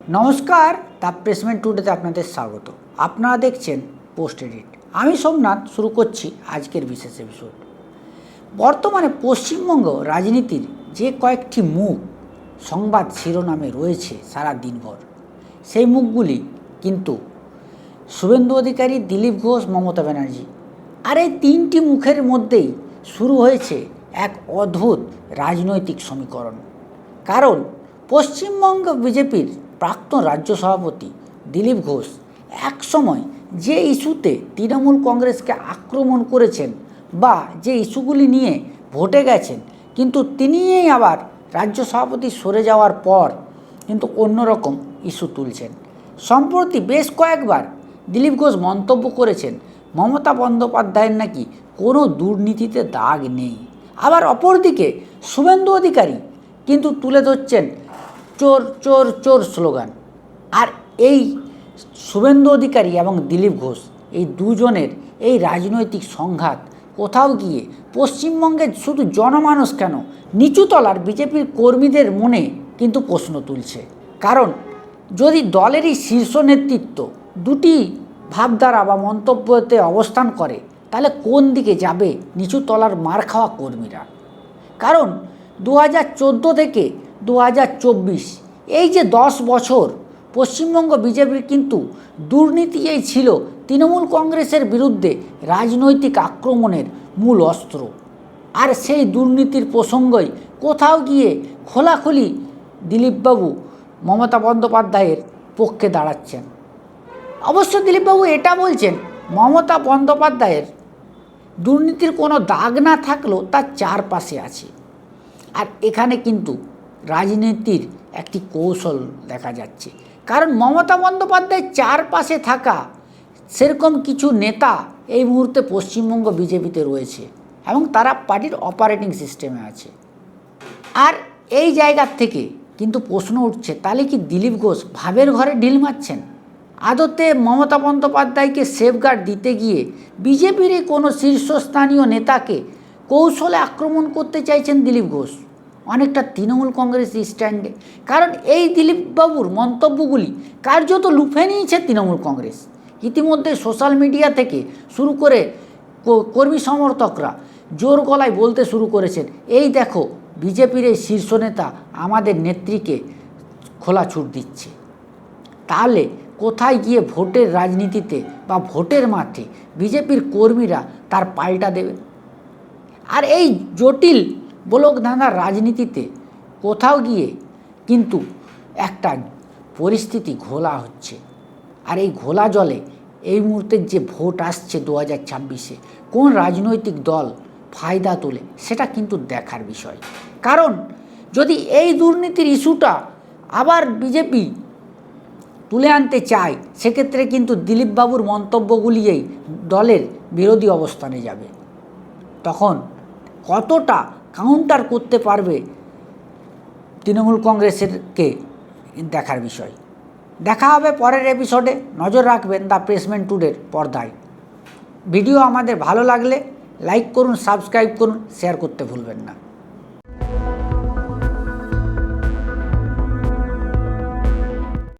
নমস্কার, the placement টুডেতে আপনাদের স্বাগত। আপনারা দেখছেন পোস্ট এডিট। আমি সোমনাথ, শুরু করছি আজকের বিশেষ এপিসোড বর্তমানে পশ্চিমবঙ্গ রাজনীতির যে কয়েকটি মুখ, সংবাদ শিরোনামে রয়েছে সারা দিনভর। সেই মুখগুলি কিন্তু শুভেন্দু অধিকারী, দিলীপ ঘোষ, মমতা ব্যানার্জি, আর এই তিনটি মুখের মধ্যেই শুরু হয়েছে এক অদ্ভুত রাজনৈতিক সমীকরণ। কারণ পশ্চিমবঙ্গ বিজেপির প্রাক্তন রাজ্য সভাপতি দিলীপ ঘোষ একসময় যে ইস্যুতে তৃণমূল কংগ্রেসকে আক্রমণ করেছেন বা যে ইস্যুগুলি নিয়ে ভোটে গেছেন, কিন্তু তিনিই আবার রাজ্য সভাপতি সরে যাওয়ার পর কিন্তু অন্যরকম ইস্যু তুলছেন। সম্প্রতি বেশ কয়েকবার দিলীপ ঘোষ মন্তব্য করেছেন, মমতা বন্দ্যোপাধ্যায়ের নাকি কোনো দুর্নীতিতে দাগ নেই। আবার অপরদিকে শুভেন্দু অধিকারী কিন্তু তুলে ধরছেন চোর চোর চোর স্লোগান। আর এই শুভেন্দু অধিকারী এবং দিলীপ ঘোষ, এই দুজনের এই রাজনৈতিক সংঘাত, কোথাও গিয়ে পশ্চিমবঙ্গের শুধু জনমানুষ কেন? নিচুতলার বিজেপির কর্মীদের মনে কিন্তু প্রশ্ন তুলছে। কারণ যদি দলেরই শীর্ষ নেতৃত্ব দুটি ভাবধারা বা মন্তব্যতে অবস্থান করে, তাহলে কোন দিকে যাবে নিচুতলার মার খাওয়া কর্মীরা? কারণ দু হাজার চোদ্দ থেকে দু হাজার চব্বিশ। এই যে দশ বছর পশ্চিমবঙ্গ বিজেপির কিন্তু দুর্নীতি এই ছিল তৃণমূল কংগ্রেসের বিরুদ্ধে রাজনৈতিক আক্রমণের মূল অস্ত্র। আর সেই দুর্নীতির প্রসঙ্গই কোথাও গিয়ে খোলাখুলি দিলীপবাবু মমতা বন্দ্যোপাধ্যায়ের পক্ষে দাঁড়াচ্ছেন। অবশ্য দিলীপবাবু এটা বলছেন, মমতা বন্দ্যোপাধ্যায়ের দুর্নীতির কোনো দাগ না থাকলেও তার চারপাশে আছে। আর এখানে কিন্তু রাজনীতির একটি কৌশল দেখা যাচ্ছে। কারণ মমতা বন্দ্যোপাধ্যায়ের চারপাশে থাকা সেরকম কিছু নেতা এই মুহূর্তে পশ্চিমবঙ্গ বিজেপিতে রয়েছে এবং তারা পার্টির অপারেটিং সিস্টেমে আছে। আর এই জায়গার থেকে কিন্তু প্রশ্ন উঠছে, তাহলে কি দিলীপ ঘোষ ভাবের ঘরে ঢিল মারছেন? আদতে মমতা বন্দ্যোপাধ্যায়কে সেফগার্ড দিতে গিয়ে বিজেপির কোনো শীর্ষস্থানীয় নেতাকে কৌশলে আক্রমণ করতে চাইছেন দিলীপ ঘোষ। অনেকটা তৃণমূল কংগ্রেস স্ট্যান্ডে। কারণ এই দিলীপবাবুর মন্তব্যগুলি কার্যত লুফে নিয়েছে তৃণমূল কংগ্রেস। ইতিমধ্যে সোশ্যাল মিডিয়া থেকে শুরু করে কর্মী সমর্থকরা জোর গলায় বলতে শুরু করেছেন, এই দেখো, বিজেপির এই শীর্ষ নেতা আমাদের নেত্রীকে খোলা ছুট দিচ্ছে। তাহলে কোথায় গিয়ে ভোটের রাজনীতিতে বা ভোটের মাঠে বিজেপির কর্মীরা তার পাল্টা দেবে? আর এই জটিল ধাঁধার রাজনীতিতে কোথাও গিয়ে কিন্তু একটা পরিস্থিতি ঘোলা হচ্ছে। আর এই ঘোলা জলে এই মুহূর্তের যে ভোট আসছে দু হাজার ছাব্বিশে, কোন রাজনৈতিক দল ফায়দা তোলে সেটা কিন্তু দেখার বিষয়। কারণ যদি এই দুর্নীতির ইস্যুটা আবার বিজেপি তুলে আনতে চায়, সেক্ষেত্রে কিন্তু দিলীপবাবুর মন্তব্যগুলিই দলের বিরোধী অবস্থানে যাবে। তখন কতটা কাউন্টার করতে পারবে তৃণমূল কংগ্রেসেরকে দেখার বিষয়। দেখা হবে পরের এপিসোডে নজর রাখবেন দ্য প্রেসমেন্ট টুডের পর্দায়। ভিডিও আমাদের ভালো লাগলে লাইক করুন সাবস্ক্রাইব করুন শেয়ার করতে ভুলবেন না।